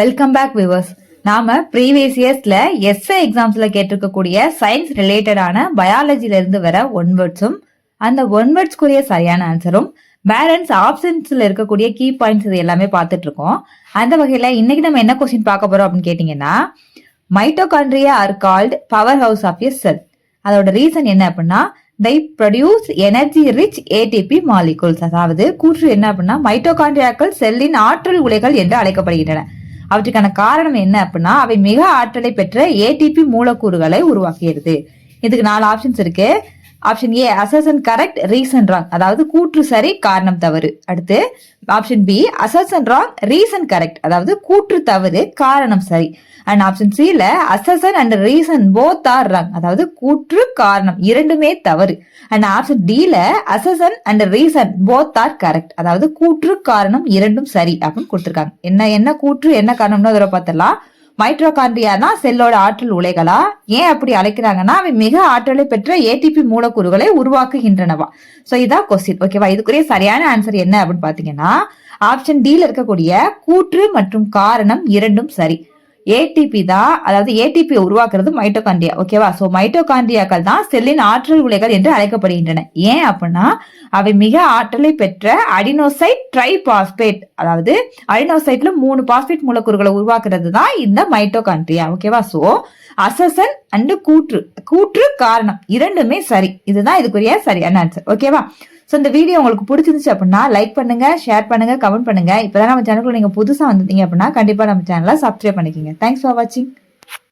Welcome back viewers நாம previous இயர்ஸ்ல எஸ்ஏ எக்ஸாம்ஸ்ல கேட்டிருக்கக்கூடிய சயின்ஸ் ரிலேட்டடான பயாலஜில இருந்து வர ஒன் வேர்ட்ஸும் அந்த ஒன் வேர்ட்ஸ்க்குரிய சரியான ஆன்சரும் பேலன்ஸ் ஆப்ஷன்ஸ்ல இருக்கக்கூடிய கீ பாயிண்ட்ஸ் இது எல்லாமே பார்த்துட்டு இருக்கோம் அந்த வகையில இன்னைக்கு நம்ம என்ன கொஸ்டின் பார்க்க போறோம் அப்படின்னு கேட்டீங்கன்னா mitochondria are called power house of a cell அதோட ரீசன் என்ன அப்படின்னா they produce energy rich ATP molecules அதாவது கூற்று என்ன அப்படின்னா மைட்டோகாண்ட்ரியாக்கள் செல்லின் ஆற்றல் உலைகள் என்று அழைக்கப்படுகின்றன. அவற்றுக்கான காரணம் என்ன அப்படின்னா அவை மிக ஆற்றலை பெற்ற ஏடிபி மூலக்கூறுகளை உருவாக்குகிறது. இதுக்கு நாலு ஆப்ஷன்ஸ் இருக்கு. Option A assertion correct reason wrong அதாவது கூற்று சரி காரணம் தவறு. அடுத்து option B assertion wrong reason correct அதாவது கூற்று தவறு காரணம் சரி. And option C assertion and reason both are wrong அதாவது கூற்று காரணம் இரண்டுமே தவறு. And option D assertion and reason both are correct அதாவது கூற்று காரணம் இரண்டும் சரி அப்படின்னு கொடுத்துருக்காங்க. என்ன என்ன கூற்று என்ன காரணம்னு அதில் பார்த்தலாம் மைட்ரோகாண்ட்ரியானா தான் செல்லோட ஆற்றல் உலைகளா? ஏன் அப்படி அழைக்கிறாங்கன்னா அவை மிக ஆற்றலை பெற்ற ஏடிபி மூலக்கூறுகளை உருவாக்குகின்றனவா? ஸோ இதான் கொஸ்டின் ஓகேவா இதுக்குரிய சரியான ஆன்சர் என்ன அப்படின்னு பாத்தீங்கன்னா ஆப்ஷன் டில இருக்கக்கூடிய கூற்று மற்றும் காரணம் இரண்டும் சரி. ஏடிபி தான் அதாவது ஏடிபி உருவாக்குறது மைட்டோகாண்ட்ரியா ஓகேவா சோ மைட்டோகாண்ட்ரியாக்கள் தான் செல்லின் ஆற்றல் உலைகள் என்று அழைக்கப்படுகின்றன. ஏன் அப்படின்னா அவை மிக ஆற்றலை பெற்ற அடினோசைட் ட்ரை பாஸ்பேட் அதாவது அடினோசைட்ல மூணு பாஸ்பேட் மூலக்கூறுகளை உருவாக்குறது தான் இந்த மைட்டோகாண்ட்ரியா ஓகேவா சோ அசசன் அண்டு கூற்று கூற்று காரணம் இரண்டுமே சரி. இதுதான் இதுக்குரிய சரியான ஆன்சர் ஓகேவா ஸோ இந்த வீடியோ உங்களுக்கு பிடிச்சிருந்துச்சு அப்படின்னா லைக் பண்ணுங்க ஷேர் பண்ணுங்க கமெண்ட் பண்ணுங்க. இப்போதான் நம்ம சேனலுக்கு நீங்க புதுசாக வந்தீங்க அப்படின்னா கண்டிப்பா நம்ம சேனலை சப்ஸ்கிரைப் பண்ணிக்கோங்க. தேங்க்ஸ் ஃபார் வாட்சிங்